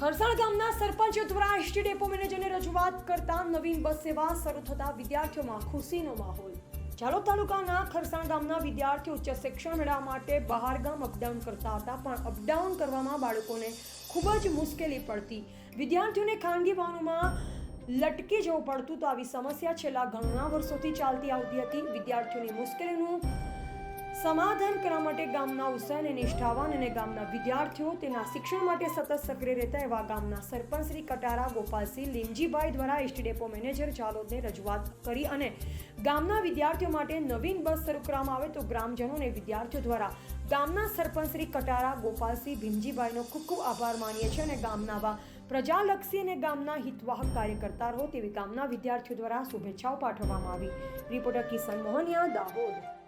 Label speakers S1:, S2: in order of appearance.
S1: ખરસાણ ગામના સરપંચ દ્વારા ST depot મેનેજરને રજૂઆત કરતા નવીન બસ સેવા શરૂ થતા વિદ્યાર્થીઓમાં ખુશીનો માહોલ. ઝાલોદ તાલુકાના ખરસાણ ગામના વિદ્યાર્થીઓ ઉચ્ચ શિક્ષણ મેળવવા માટે બહાર ગામ અપડાઉન કરતા હતા, પણ અપડાઉન કરવામાં બાળકોને ખૂબ જ મુશ્કેલી પડતી. વિદ્યાર્થીઓને ખાનગી વાહનોમાં લટકી જવું પડતું તો આવી સમસ્યા છેલ્લા ઘણા વર્ષોથી ચાલતી આવતી હતી. વિદ્યાર્થીઓની મુશ્કેલીનું સમાધાન કરવા માટે ગામના ઉત્સાહ અને નિષ્ઠાવાન અને ગામના વિદ્યાર્થીઓ તેના શિક્ષણ માટે સતત સક્રિય રહેતા એવા ગામના સરપંચ શ્રી કટારા, ગોપાલસિંહ, લીમજીભાઈ દ્વારા એસટી ડેપો મેનેજર ચાલોદને રજૂઆત કરી અને ગામના વિદ્યાર્થીઓ માટે નવીન બસ શરૂ કરવામાં આવે તો ગ્રામજનો અને વિદ્યાર્થીઓ દ્વારા ગામના સરપંચ શ્રી કટારા, ગોપાલસિંહ, ભીમજીભાઈનો ખૂબ ખૂબ આભાર માનીએ છીએ અને ગામના વા પ્રજાલક્ષી અને ગામના હિતવાહક કાર્યકર્તા રહો તેવી ગામના વિદ્યાર્થીઓ દ્વારા શુભેચ્છાઓ પાઠવવામાં આવી. રિપોર્ટર કિશન મોહનિયા, દાહોદ.